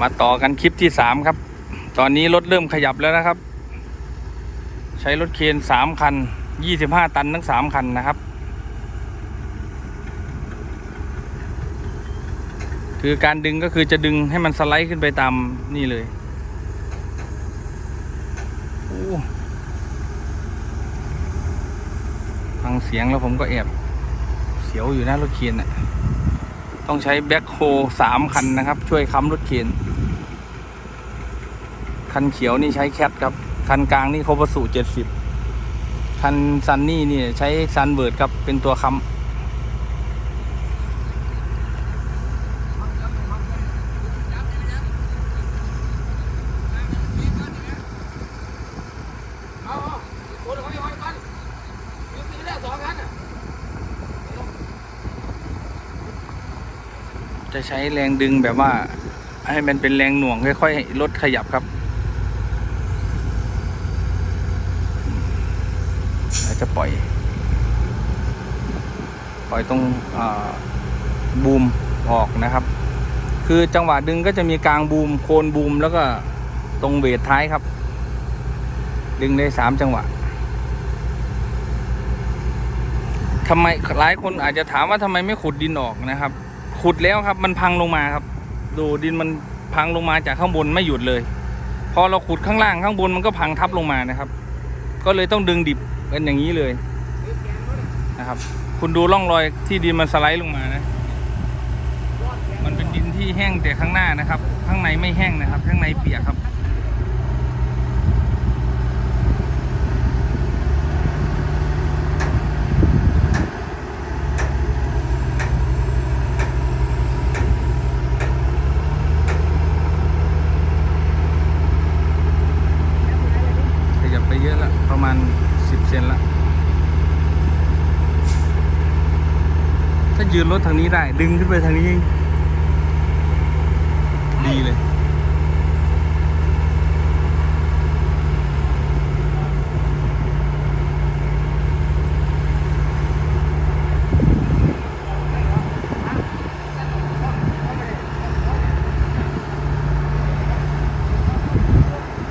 มาต่อกันคลิปที่สามครับ ตอนนี้รถเริ่มขยับแล้วนะครับ ใช้รถเคนสามคันยี่สิบห้าตันทั้งสามคันนะครับ คือการดึงก็คือจะดึงให้มันสไลด์ขึ้นไปตามนี่เลยฟังเสียงแล้วผมก็แอบเสียวอยู่นะรถเคนน่ะต้องใช้แบ็คโฮสามคันนะครับ ช่วยค้ำรถเข็น คันเขียวนี่ใช้แคทครับ คันกลางนี่โคบสุเจ็ดสิบคันซันนี่นี่ใช้ซันเบิร์ดครับเป็นตัวค้ำจะใช้แรงดึงแบบว่า ให้มันเป็นแรงหน่วงค่อย ๆ ลดขยับครับแล้ว จะปล่อย ปล่อยตรงอ่าบูมออกนะครับ คือจังหวะดึงก็จะมีกลางบูมโคนบูมแล้วก็ตรงเวทท้ายครับ ดึงได้สามจังหวะทำไมหลายคนอาจจะถามว่าทำไมไม่ขุดดินออกนะครับ ขุดแล้วครับมันพังลงมาครับ ดูดินมันพังลงมาจากข้างบนไม่หยุดเลย พอเราขุดข้างล่างข้างบนมันก็พังทับลงมานะครับ ก็เลยต้องดึงดิบ เป็นอย่างนี้เลยนะครับ คุณดูร่องรอยที่ดินมันสไลด์ลงมานะ มันเป็นดินที่แห้งแต่ข้างหน้านะครับ ข้างในไม่แห้งนะครับ ข้างในเปียกครับขยับไปเยอะละประมาณ สิบเซนละ ถ้ายืนรถทางนี้ได้ ดึงขึ้นไปทางนี้ ดีเลย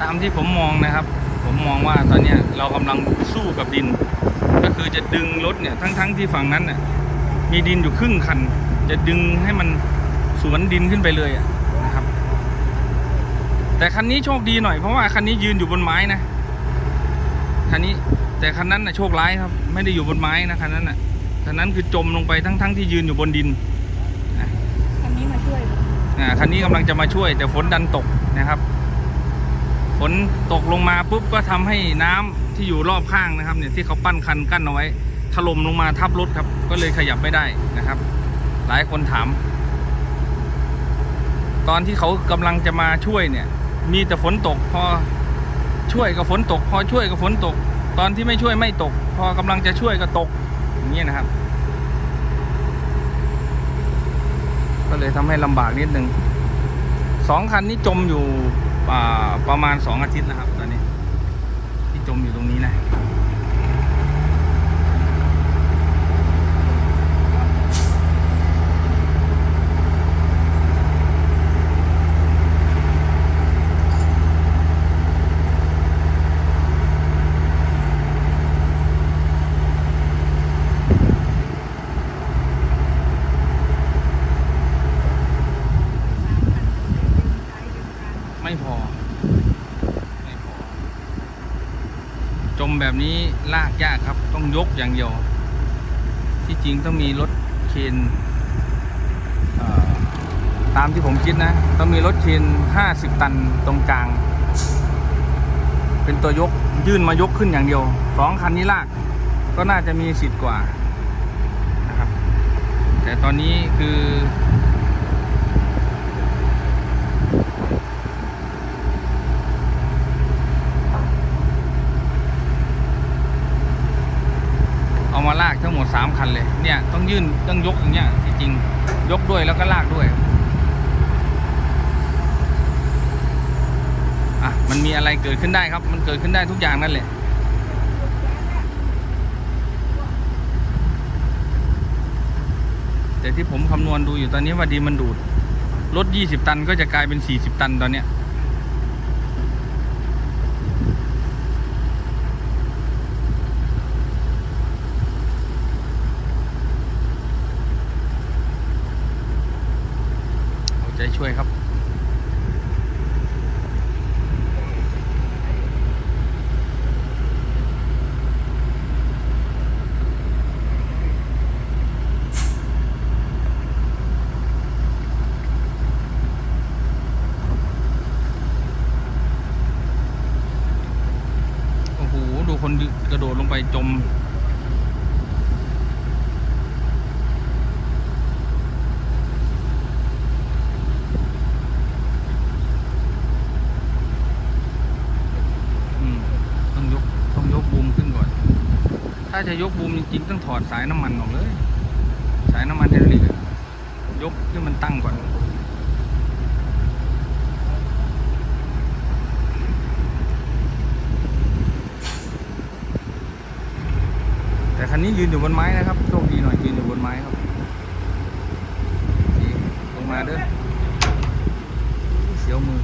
ตามที่ผมมองนะครับ มมองว่าตอนเนี้ยเรากำลังสู้กับดิน ก็คือจะดึงรถเนี่ยทั้งๆที่ฝั่งนั้นน่ะมีดินอยู่ครึ่งคัน จะดึงให้มันสวนดินขึ้นไปเลยอะนะครับ แต่คันนี้โชคดีหน่อยเพราะว่าคันนี้ยืนอยู่บนไม้นะคันนี้แต่คันนั้นน่ะโชคร้ายครับ ไม่ได้อยู่บนไม้นะคันนั้นน่ะคันนั้นคือจมลงไปทั้งๆที่ยืนอยู่บนดินคันนี้มาช่วยเหรออ่าคันนี้กำลังจะมาช่วย แต่ฝนดันตกนะครับฝ นตกลงมาปุ๊บก็ทำให้น้ำที่อยู่รอบข้างนะครับเนี่ยที่เขาปั้นคันกั้นเอาไว้ถล่มลงมาทับรถครับ ก็เลยขยับไม่ได้นะครับ หลายคนถาม ตอนที่เขากำลังจะมาช่วยเนี่ย มีแต่ฝนตกพอช่วยก็ฝนตก พอช่วยก็ฝนตก ตอนที่ไม่ช่วยไม่ตก พอกำลังจะช่วยก็ตกอย่างนี้นะครับ ก็เลยทำให้ลำบากนิดนึงสองคันนี้จมอยู่ ประมาณสองอาทิตย์นะครับ ตอนนี้ ที่จมอยู่ตรงนี้นะ ไม่พอ ไม่พอ จม แบบนี้ลากยากครับ ต้องยกอย่างเดียว ที่จริงต้องมีรถเคนตามที่ผมคิดนะ ต้องมีรถเคนห้าสิบตันตรงกลาง เป็นตัวยกยื่นมายกขึ้นอย่างเดียวสองคันนี้ลากก็น่าจะมีสิทธิ์กว่านะครับแต่ตอนนี้คือ มาลากทั้งหมดสามคันเลย เนี่ยต้องยื่นต้องยกอย่างเงี้ยจริงยกด้วยแล้วก็ลากด้วยอะมันมีอะไรเกิดขึ้นได้ครับ มันเกิดขึ้นได้ทุกอย่างนั่นแหละแต่ที่ผมคำนวณดูอยู่ตอนนี้ว่าดีมันดูดรถยี่สิบตันก็จะกลายเป็นสี่สิบตันตอนเนี้ย เอาใจช่วยครับ โอ้โห ดูคนกระโดดลงไป จมอืมต้องยก ต้องยกบูมขึ้นก่อน ถ้าจะยกบูมจริงๆ ต้องถอดสายน้ำมันออกเลย สายน้ำมันไฮดรอลิกอยกให้มันตั้งก่อน แต่คันนี้ยืนอยู่บนไม้นะครับโชคดีหน่อยยืนอยู่บนไม้ครับลงมาเด้อเสียวมือ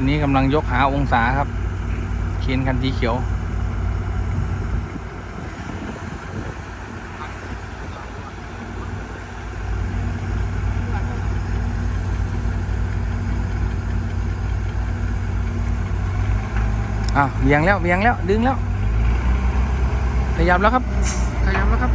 คันนี้กำลังยกหาองศาครับ เคนคันสีเขียว อ้าวเบี่ยงแล้วเบี่ยงแล้ว ดึงแล้ว ขยับแล้วครับ ขยับแล้วครับ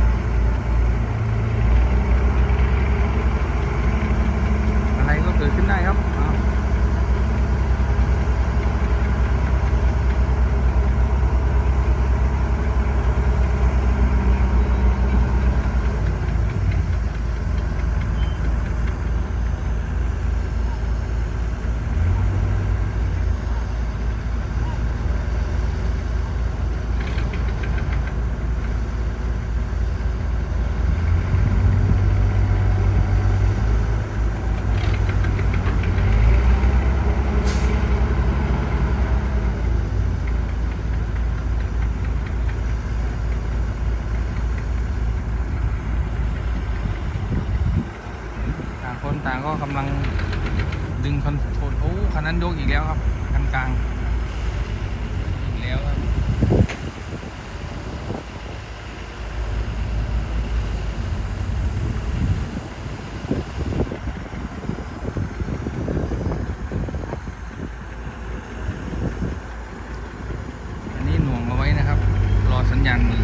ยางมือ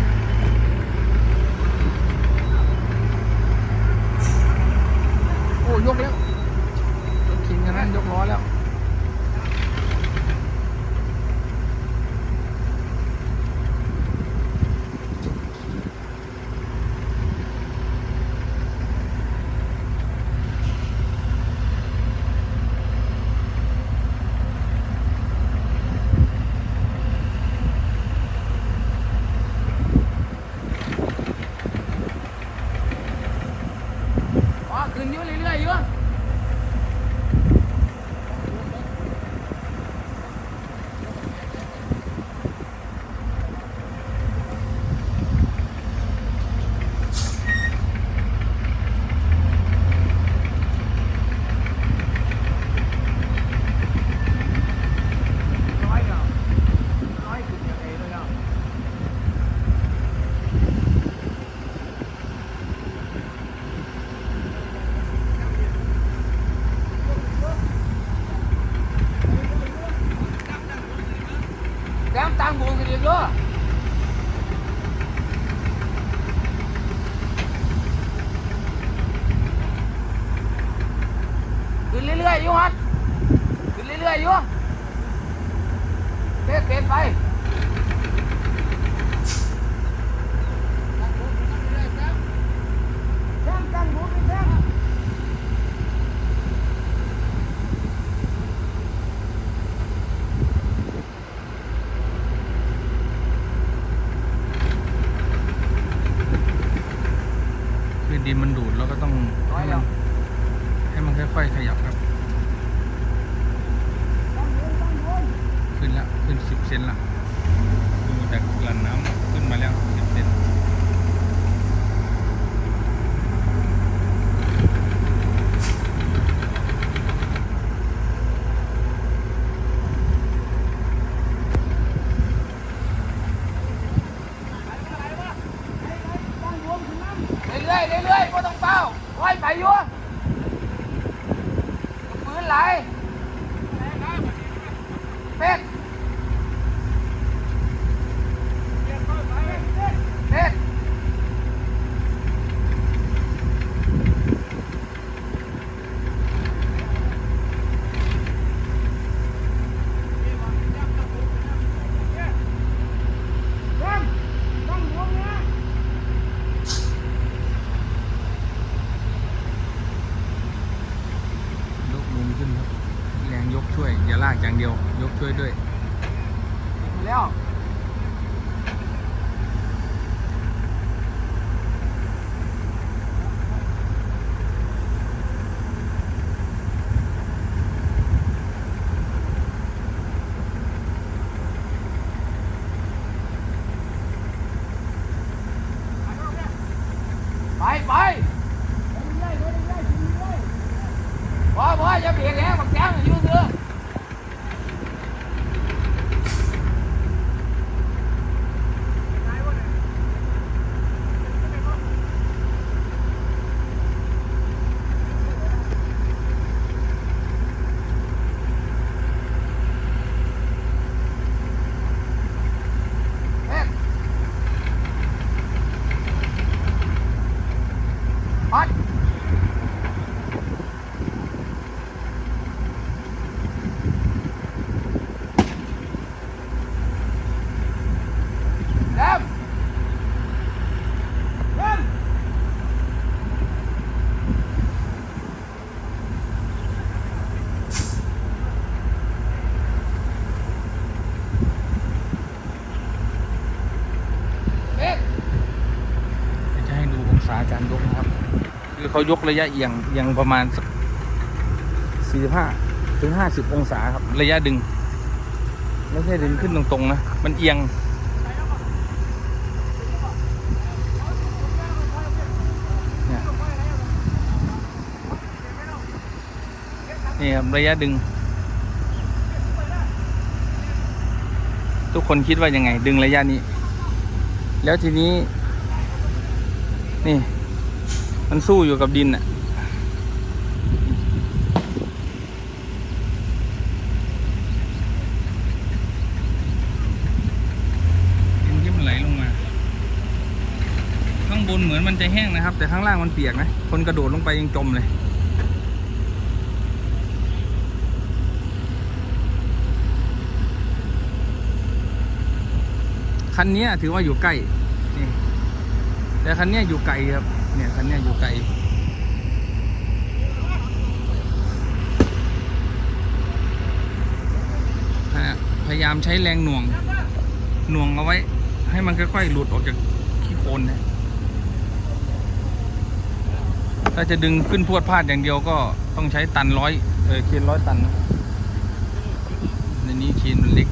างเดียวยกช่วยด้วย นะครับ คือเขายกระยะเอียงเอียงประมาณสักสี่ห้าถึงห้าสิบองศาครับ ระยะดึง ไม่ใช่ดึงขึ้นตรงๆนะ มันเอียง นี่ครับระยะดึง ทุกคนคิดว่ายังไง ดึงระยะนี้ แล้วทีนี้ นี่ มันสู้อยู่กับดินอะดินที่มันไหลลงมา ข้างบนเหมือนมันจะแห้งนะครับ แต่ข้างล่างมันเปียกนะ คนกระโดดลงไปยังจมเลยคันนี้ถือว่าอยู่ใกล้ แต่คันนี้อยู่ไกลครับ เนี่ยคันนี้อยู่ไกลพยายามใช้แรงหน่วง หน่วงเอาไว้ ให้มันค่อยๆหลุดออกจากขี้โคลนนะถ้าจะดึงขึ้นพวดพลาดอย่างเดียวก็ต้องใช้ตันร้อยเออเคียนร้อยตันในนี้เคียนมันเล็ก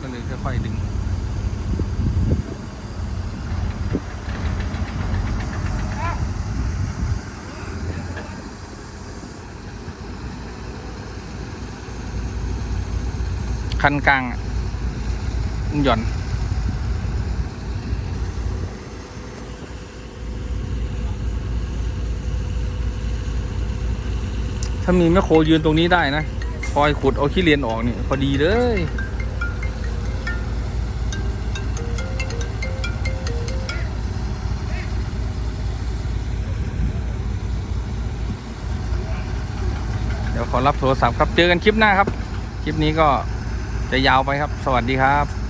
ก็เลยค่อยๆดึง คันกลางอะมันหย่อนถ้ามีแม่โคยืนตรงนี้ได้นะ คอยขุดเอาขี้เลียนออกนี่พอดีเลย เดี๋ยวขอรับโทรศัพท์ครับ เจอกันคลิปหน้าครับ คลิปนี้ก็ จะยาวไปครับ สวัสดีครับ